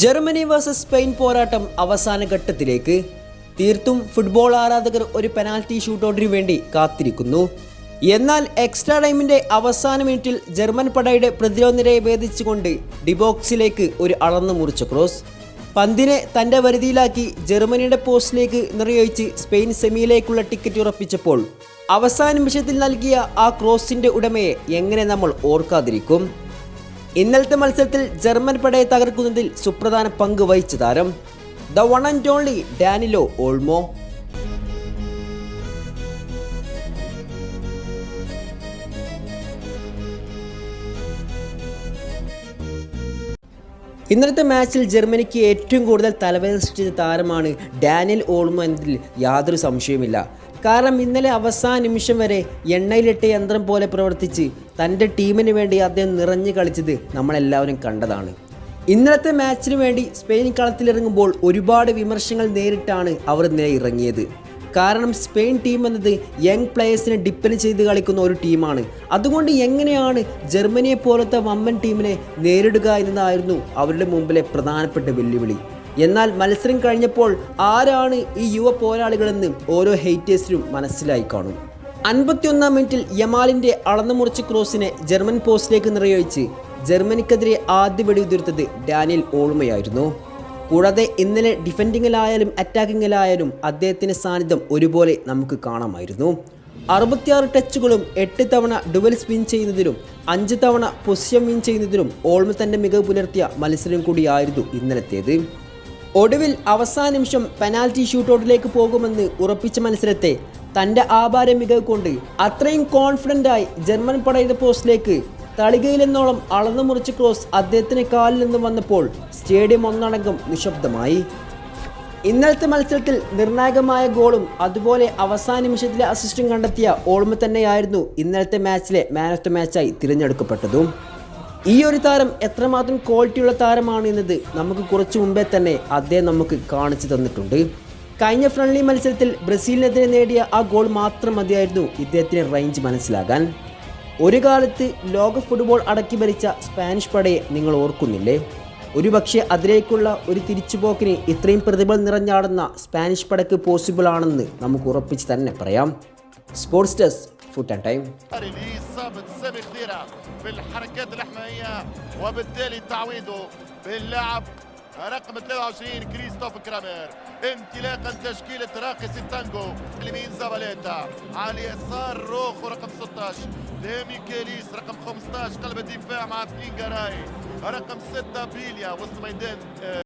Germany versus Spain പോരാട്ടം അവസാന ഘട്ടത്തിലേക്ക് തീർത്തും ഫുട്ബോൾ ആരാധകർ ഒരു പെനാൽറ്റി ഷൂട്ടൗട്ടിനു വേണ്ടി കാത്തിരിക്കുന്നു. എന്നാൽ എക്സ്ട്രാ ടൈമിന്റെ അവസാന മിനിറ്റിൽ ജർമ്മൻ പടയുടെ പ്രതിരോധ നിരയെ ഭേദിച്ചുകൊണ്ട് ഡിബോക്സിലേക്ക് ഒരു അളന്നു മുറിച്ച ക്രോസ്. പന്തിനെ തന്റെ വരുതിയിലാക്കി ജർമ്മനിയുടെ പോസ്റ്റിലേക്ക് നിറയൊഴിച്ച് സ്പെയിൻ സെമിയിലേക്കുള്ള ടിക്കറ്റ് ഉറപ്പിച്ചപ്പോൾ അവസാന നിമിഷത്തിൽ നൽകിയ ആ ക്രോസിന്റെ ഉടമയെ എങ്ങനെ നമ്മൾ ഓർക്കാതിരിക്കും? ഇന്നലത്തെ മത്സരത്തിൽ ജർമ്മൻ പടയെ തകർക്കുന്നതിൽ സുപ്രധാന പങ്ക് വഹിച്ച താരം. The one and only Danilo Olmo. ഇന്നലത്തെ മാച്ചിൽ ജർമ്മനിക്ക് ഏറ്റവും കൂടുതൽ തലവേദന സൃഷ്ടിച്ച താരമാണ് ഡാനിയൽ ഓൾമോ എന്നതിൽ യാതൊരു സംശയവുമില്ല. കാരണം ഇന്നലെ അവസാന നിമിഷം വരെ എണ്ണയിലിട്ട യന്ത്രം പോലെ പ്രവർത്തിച്ച് തന്റെ ടീമിന് വേണ്ടി അദ്ദേഹം നിറഞ്ഞു കളിച്ചത് നമ്മളെല്ലാവരും കണ്ടതാണ്. ഇന്നലത്തെ മാച്ചിന് വേണ്ടി സ്പെയിൻ കളത്തിലിറങ്ങുമ്പോൾ ഒരുപാട് വിമർശങ്ങൾ നേരിട്ടാണ് അവർ ഇന്നലെ ഇറങ്ങിയത്. കാരണം സ്പെയിൻ ടീം എന്നത് യങ് പ്ലെയേഴ്സിനെ ഡിപ്പെൻഡ് ചെയ്ത് കളിക്കുന്ന ഒരു ടീമാണ്. അതുകൊണ്ട് എങ്ങനെയാണ് ജർമ്മനിയെ പോലത്തെ വമ്മൻ ടീമിനെ നേരിടുക എന്നതായിരുന്നു അവരുടെ മുമ്പിലെ പ്രധാനപ്പെട്ട വെല്ലുവിളി. എന്നാൽ മത്സരം കഴിഞ്ഞപ്പോൾ ആരാണ് ഈ യുവ പോരാളികളെന്ന് ഓരോ ഹെയ്റ്റേഴ്സിനും മനസ്സിലായി കാണും. അൻപത്തിയൊന്നാം മിനിറ്റിൽ യമാലിന്റെ അളന്നു മുറിച്ച ക്രോസിനെ ജർമ്മൻ പോസ്റ്റിലേക്ക് നിറയൊഴിച്ച് ജർമ്മനിക്കെതിരെ ആദ്യ വെടിയുതിർത്തത് ഡാനിയൽ ഓൾമയായിരുന്നു കൂടാതെ ഇന്നലെ ഡിഫൻഡിങ്ങിലായാലും അറ്റാക്കിങ്ങിലായാലും അദ്ദേഹത്തിന്റെ സാന്നിധ്യം ഒരുപോലെ നമുക്ക് കാണാമായിരുന്നു. അറുപത്തിയാറ് ടച്ചുകളും എട്ട് തവണ ഡുവൽ സ്പിൻ ചെയ്യുന്നതിലും അഞ്ച് തവണ പൊസിഷൻ വിൻ ചെയ്യുന്നതിലും ഓൾമ തന്റെ മികവ് പുലർത്തിയ മത്സരം കൂടിയായിരുന്നു ഇന്നലത്തേത്. ഒടുവിൽ അവസാന നിമിഷം പെനാൽറ്റി ഷൂട്ടൗട്ടിലേക്ക് പോകുമെന്ന് ഉറപ്പിച്ച മത്സരത്തെ തന്റെ ആഭാര മികവ് കൊണ്ട് അത്രയും കോൺഫിഡന്റായി ജർമ്മൻ പടയുടെ പോസ്റ്റിലേക്ക് തളികയിലെന്നോളം അളന്നു മുറിച്ച ക്രോസ് അദ്ദേഹത്തിന് കാലിൽ നിന്ന് വന്നപ്പോൾ സ്റ്റേഡിയം ഒന്നടങ്കം നിശബ്ദമായി. ഇന്നലത്തെ മത്സരത്തിൽ നിർണായകമായ ഗോളും അതുപോലെ അവസാന നിമിഷത്തിലെ അസിസ്റ്റും കണ്ടെത്തിയ ഓൾമ തന്നെയായിരുന്നു ഇന്നലത്തെ മാച്ചിലെ മാൻ ഓഫ് ദ മാച്ചായി തിരഞ്ഞെടുക്കപ്പെട്ടതും. ഈ ഒരു താരം എത്രമാത്രം ക്വാളിറ്റിയുള്ള താരമാണ് എന്നത് നമുക്ക് കുറച്ചു മുമ്പേ തന്നെ അദ്ദേഹം നമുക്ക് കാണിച്ചു തന്നിട്ടുണ്ട്. കഴിഞ്ഞ ഫ്രണ്ട്ലി മത്സരത്തിൽ ബ്രസീലിനെതിരെ നേടിയ ആ ഗോൾ മാത്രം മതിയായിരുന്നു ഇദ്ദേഹത്തിന് റേഞ്ച് മനസ്സിലാകാൻ ഒരു കാലത്ത് ലോക ഫുട്ബോൾ അടക്കി ഭരിച്ച സ്പാനിഷ് പടയെ നിങ്ങൾ ഓർക്കുന്നില്ലേ ഒരുപക്ഷെ അതിലേക്കുള്ള ഒരു തിരിച്ചുപോക്കിന് ഇത്രയും പ്രതിഭ നിറഞ്ഞാടുന്ന സ്പാനിഷ് പടക്ക് പോസിബിൾ ആണെന്ന് നമുക്ക് ഉറപ്പിച്ച് തന്നെ പറയാം sports desk food and time لإصابة سامي خضيرة في الحركات الإحمائية وبالتالي تعويضه باللاعب رقم 23 كريستوف كرامير. انطلاقا تشكيلة راقص التانجو اليمين زاباليتا على اليسار روخو رقم 16 لميكيليس رقم 15 قلب الدفاع مع اثنين جاراي رقم 6 بيليا وسط ميدان آه،